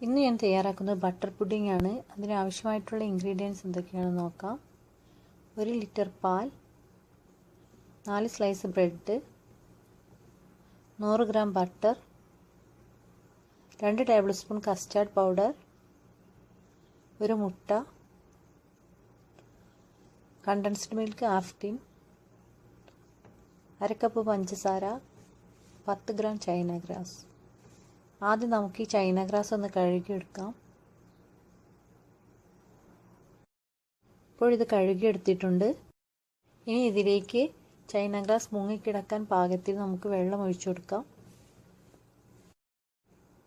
ഇന്ന് ഞാൻ തയ്യാറാക്കുന്നത് ബട്ടർ പുഡിംഗ് ആണ് അതിനാവശ്യമായിട്ടുള്ള ഇൻഗ്രീഡിയൻസ് എന്തൊക്കെയാണെന്ന് നോക്കാം. ഒരു ലിറ്റർ പാൽ നാല് സ്ലൈസ് ബ്രെഡ് നൂറ് ഗ്രാം ബട്ടർ രണ്ട് ടേബിൾ സ്പൂൺ കസ്റ്റാർഡ് പൗഡർ ഒരു മുട്ട കണ്ടൻസ്ഡ് മിൽക്ക് ഹാഫ് ടീൻ അര കപ്പ് പഞ്ചസാര പത്ത് ഗ്രാം ചൈന ഗ്രാസ് ആദ്യം നമുക്ക് ഈ ചൈന ഗ്രാസ് ഒന്ന് കഴുകിയെടുക്കാം. ഇപ്പോൾ ഇത് കഴുകിയെടുത്തിട്ടുണ്ട്. ഇനി ഇതിലേക്ക് ചൈന ഗ്രാസ് മുങ്ങിക്കിടക്കാൻ പാകത്തിൽ നമുക്ക് വെള്ളം ഒഴിച്ചു കൊടുക്കാം.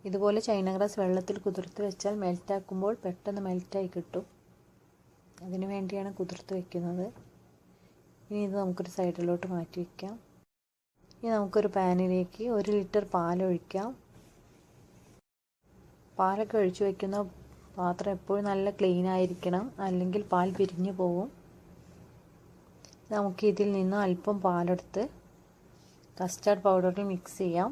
ഇതുപോലെ ചൈന ഗ്രാസ് വെള്ളത്തിൽ കുതിർത്ത് വെച്ചാൽ മെൽറ്റാക്കുമ്പോൾ പെട്ടെന്ന് മെൽറ്റായി കിട്ടും. അതിനു വേണ്ടിയാണ് കുതിർത്ത് വെക്കുന്നത്. ഇനി ഇത് നമുക്കൊരു സൈഡിലോട്ട് മാറ്റി വയ്ക്കാം ഇനി നമുക്കൊരു പാനിലേക്ക് ഒരു ലിറ്റർ പാലൊഴിക്കാം. പാലൊക്കെ ഒഴിച്ചു വയ്ക്കുന്ന പാത്രം എപ്പോഴും നല്ല ക്ലീൻ ആയിരിക്കണം. അല്ലെങ്കിൽ പാൽ പിരിഞ്ഞു പോകും നമുക്ക് ഇതിൽ നിന്ന് അല്പം പാലെടുത്ത് കസ്റ്റാർഡ് പൗഡറിൽ മിക്സ് ചെയ്യാം.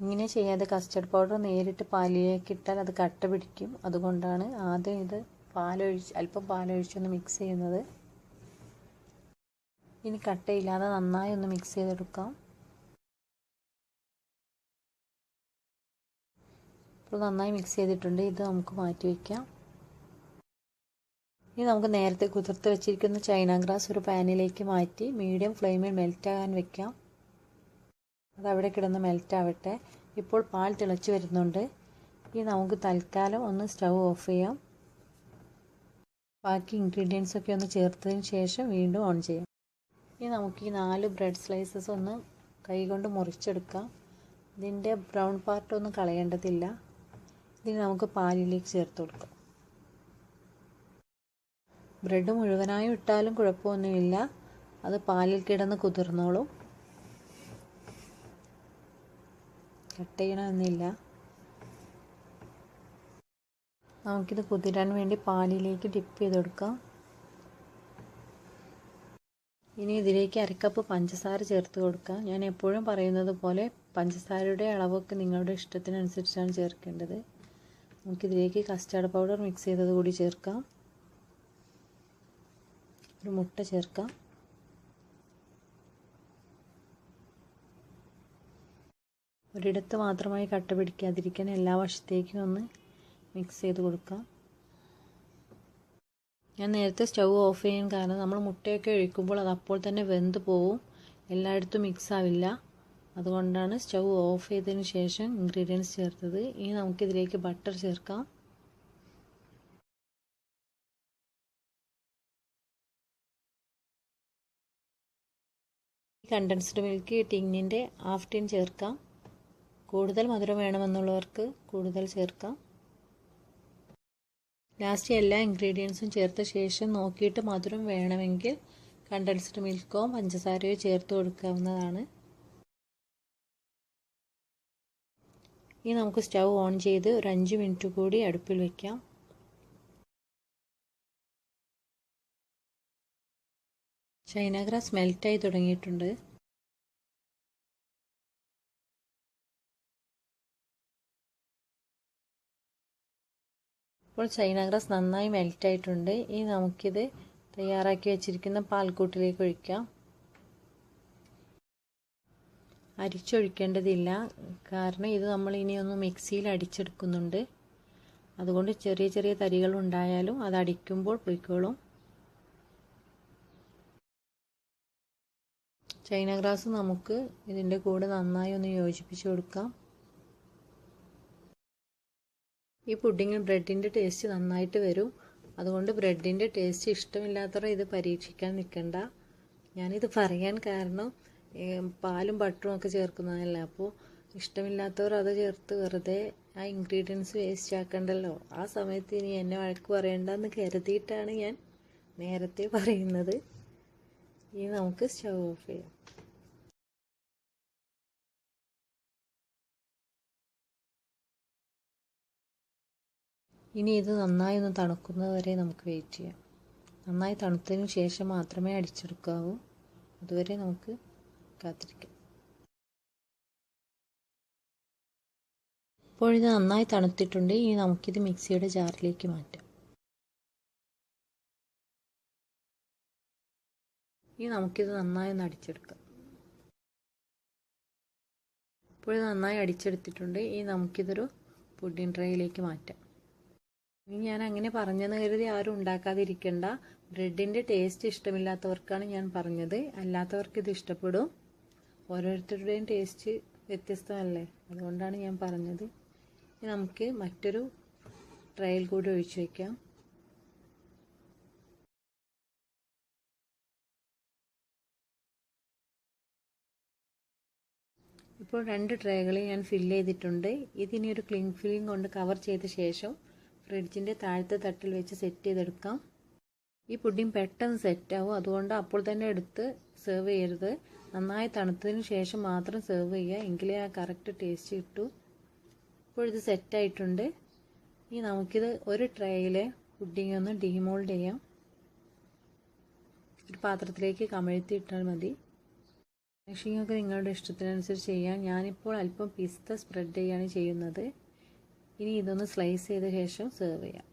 ഇങ്ങനെ ചെയ്യാതെ കസ്റ്റാർഡ് പൗഡർ നേരിട്ട് പാലിലേക്ക് ഇട്ടാൽ അത് കട്ട പിടിക്കും. അതുകൊണ്ടാണ് ആദ്യം ഇത് പാലൊഴിച്ച് അല്പം പാലൊഴിച്ചൊന്ന് മിക്സ് ചെയ്യുന്നത്. ഇനി കട്ടയില്ലാതെ നന്നായി ഒന്ന് മിക്സ് ചെയ്തെടുക്കാം. ഇപ്പോൾ നന്നായി മിക്സ് ചെയ്തിട്ടുണ്ട്. ഇത് നമുക്ക് മാറ്റി വയ്ക്കാം ഇനി നമുക്ക് നേരത്തെ കുതിർത്ത് വെച്ചിരിക്കുന്ന ചൈന ഗ്രാസ് ഒരു പാനിലേക്ക് മാറ്റി മീഡിയം ഫ്ലെയിമിൽ മെൽറ്റ് ആകാൻ വെക്കാം. അതവിടെ കിടന്ന് മെൽറ്റ് ആവട്ടെ. ഇപ്പോൾ പാൽ തിളച്ച് വരുന്നുണ്ട്. ഇനി നമുക്ക് തൽക്കാലം ഒന്ന് സ്റ്റൗ ഓഫ് ചെയ്യാം. ബാക്കി ഇൻഗ്രീഡിയൻസ് ഒക്കെ ഒന്ന് ചേർത്തതിന് ശേഷം വീണ്ടും ഓൺ ചെയ്യാം. ഇനി നമുക്ക് ഈ നാല് ബ്രെഡ് സ്ലൈസസ് ഒന്ന് കൈകൊണ്ട് മുറിച്ചെടുക്കാം. ഇതിന്റെ ബ്രൗൺ പാർട്ട് ഒന്നും കളയേണ്ടതില്ല. ഇതിന് നമുക്ക് പാലിലേക്ക് ചേർത്ത് കൊടുക്കാം. ബ്രെഡ് മുഴുവനായും ഇട്ടാലും കുഴപ്പമൊന്നുമില്ല. അത് പാലിൽ കിടന്ന് കുതിർന്നോളും. കട്ട് ചെയ്യണമെന്നില്ല. നമുക്കിത് കുതിരാൻ വേണ്ടി പാലിലേക്ക് ഡിപ്പ് ചെയ്ത് കൊടുക്കാം. ഇനി ഇതിലേക്ക് അരക്കപ്പ് പഞ്ചസാര ചേർത്ത് കൊടുക്കാം. ഞാൻ എപ്പോഴും പറയുന്നത് പോലെ പഞ്ചസാരയുടെ അളവൊക്കെ നിങ്ങളുടെ ഇഷ്ടത്തിനനുസരിച്ചാണ് ചേർക്കേണ്ടത്. നമുക്കിതിലേക്ക് കസ്റ്റാർഡ് പൗഡർ മിക്സ് ചെയ്തത് കൂടി ചേർക്കാം. ഒരു മുട്ട ചേർക്കാം. ഒരിടത്ത് മാത്രമായി കട്ട പിടിക്കാതിരിക്കാൻ എല്ലാ വശത്തേക്കും ഒന്ന് മിക്സ് ചെയ്ത് കൊടുക്കാം. ഞാൻ നേരത്തെ സ്റ്റൗ ഓഫ് ചെയ്യാൻ കാരണം നമ്മൾ മുട്ടയൊക്കെ ഒഴിക്കുമ്പോൾ അത് അപ്പോൾ തന്നെ വെന്ത് പോവും. എല്ലായിടത്തും മിക്സ് ആവില്ല. അതുകൊണ്ടാണ് സ്റ്റൗ ഓഫ് ചെയ്തതിന് ശേഷം ഇൻഗ്രീഡിയൻസ് ചേർത്തത്. ഇനി നമുക്കിതിലേക്ക് ബട്ടർ ചേർക്കാം. കണ്ടൻസ്ഡ് മിൽക്ക് ടിന്നിന്റെ ഹാഫ് ടീൻ ചേർക്കാം. കൂടുതൽ മധുരം വേണമെന്നുള്ളവർക്ക് കൂടുതൽ ചേർക്കാം. ലാസ്റ്റ് എല്ലാ ഇൻഗ്രീഡിയൻസും ചേർത്ത ശേഷം നോക്കിയിട്ട് മധുരം വേണമെങ്കിൽ കണ്ടൻസ്ഡ് മിൽക്കോ പഞ്ചസാരയോ ചേർത്ത് കൊടുക്കാവുന്നതാണ്. ഇനി നമുക്ക് സ്റ്റൗ ഓൺ ചെയ്ത് ഒരു അഞ്ച് മിനിറ്റ് കൂടി അടുപ്പിൽ വയ്ക്കാം ചൈന ഗ്രാസ് മെൽറ്റായി തുടങ്ങിയിട്ടുണ്ട്. ഇപ്പോൾ ചൈന ഗ്രാസ് നന്നായി മെൽറ്റായിട്ടുണ്ട്. ഇനി നമുക്കിത് തയ്യാറാക്കി വെച്ചിരിക്കുന്ന പാൽക്കൂട്ടിലേക്ക് ഒഴിക്കാം. അരിച്ചൊഴിക്കേണ്ടതില്ല. കാരണം ഇത് നമ്മൾ ഇനിയൊന്ന് മിക്സിയിൽ അടിച്ചെടുക്കുന്നുണ്ട്. അതുകൊണ്ട് ചെറിയ ചെറിയ തരികൾ ഉണ്ടായാലും അത് അടിക്കുമ്പോൾ പൊയ്ക്കോളും. ചൈന ഗ്രാസ് നമുക്ക് ഇതിന്റെ കൂടെ നന്നായി ഒന്ന് യോജിപ്പിച്ച് കൊടുക്കാം. ഈ പുഡിങ്ങിൽ ബ്രെഡിന്റെ ടേസ്റ്റ് നന്നായിട്ട് വരും. അതുകൊണ്ട് ബ്രെഡിന്റെ ടേസ്റ്റ് ഇഷ്ടമില്ലാത്തവർ ഇത് പരീക്ഷിക്കാൻ നിൽക്കണ്ട. ഞാനിത് പറയാൻ കാരണം പാലും ബട്ടറും ഒക്കെ ചേർക്കുന്നതല്ല? അപ്പോൾ ഇഷ്ടമില്ലാത്തവർ അത് ചേർത്ത് വെറുതെ ആ ഇൻഗ്രീഡിയൻസ് വേസ്റ്റ് ആക്കണ്ടല്ലോ. ആ സമയത്ത് ഇനി എന്നെ വഴക്ക് പറയണ്ടെന്ന് കരുതിയിട്ടാണ് ഞാൻ നേരത്തെ പറയുന്നത്. ഇനി നമുക്ക് സ്റ്റവ് ഓഫ് ചെയ്യാം. ഇനി ഇത് നന്നായി ഒന്ന് തണുക്കുന്നത് വരെ നമുക്ക് വെയിറ്റ് ചെയ്യാം. നന്നായി തണുത്തതിന് ശേഷം മാത്രമേ അടിച്ചെടുക്കാവൂ. അതുവരെ നമുക്ക് കാത്തിരിക്കാം. ഇപ്പോൾ ഇത് നന്നായി തണുത്തിട്ടുണ്ട്. ഇനി നമുക്കിത് മിക്സിയുടെ ജാറിലേക്ക് മാറ്റാം. ഇനി നമുക്കിത് നന്നായി ഒന്ന് അടിച്ചെടുക്കാം. ഇപ്പോൾ നന്നായി അടിച്ചെടുത്തിട്ടുണ്ട്. ഇനി നമുക്കിതൊരു പുഡിംഗ് ട്രേയിലേക്ക് മാറ്റാം. ഇനി ഞാൻ അങ്ങനെ പറഞ്ഞെന്ന് കരുതി ആരും ഉണ്ടാക്കാതിരിക്കണ്ട. ബ്രെഡിന്റെ ടേസ്റ്റ് ഇഷ്ടമില്ലാത്തവർക്കാണ് ഞാൻ പറഞ്ഞത്. അല്ലാത്തവർക്ക് ഇത് ഇഷ്ടപ്പെടും. ഓരോരുത്തരുടെയും ടേസ്റ്റ് വ്യത്യസ്തമല്ലേ? അതുകൊണ്ടാണ് ഞാൻ പറഞ്ഞത്. നമുക്ക് മറ്റൊരു ട്രയൽ കൂടി ഒഴിച്ചു വയ്ക്കാം ഇപ്പോൾ രണ്ട് ട്രേകൾ ഞാൻ ഫില്ല് ചെയ്തിട്ടുണ്ട്. ഇതിനി ഒരു ക്ലിങ് ഫില്ലിംഗ് കൊണ്ട് കവർ ചെയ്ത ശേഷം ഫ്രിഡ്ജിന്റെ താഴത്തെ തട്ടിൽ വെച്ച് സെറ്റ് ചെയ്തെടുക്കാം. ഈ പുഡിംഗ് പെട്ടെന്ന് സെറ്റാവും. അതുകൊണ്ട് അപ്പോൾ തന്നെ എടുത്ത് സെർവ് ചെയ്യരുത്. നന്നായി തണുത്തതിന് ശേഷം മാത്രം സെർവ് ചെയ്യുക. എങ്കിലേ ആ കറക്റ്റ് ടേസ്റ്റ് കിട്ടൂ. ഇപ്പോൾ ഇത് സെറ്റായിട്ടുണ്ട് ഇനി നമുക്കിത് ഒരു ട്രേയിലെ പുഡിംഗ് ഒന്ന് ഡീമോൾഡ് ചെയ്യാം. ഒരു പാത്രത്തിലേക്ക് കമഴ്ത്തി ഇട്ടാൽ മതി. ഫിനിഷിംഗ് നിങ്ങളുടെ ഇഷ്ടത്തിനനുസരിച്ച് ചെയ്യാം. ഞാനിപ്പോൾ അല്പം പിസ്ത സ്പ്രെഡ് ചെയ്യാണ് ചെയ്യുന്നത്. ഇനി ഇതൊന്ന് സ്ലൈസ് ചെയ്ത ശേഷം സെർവ് ചെയ്യാം.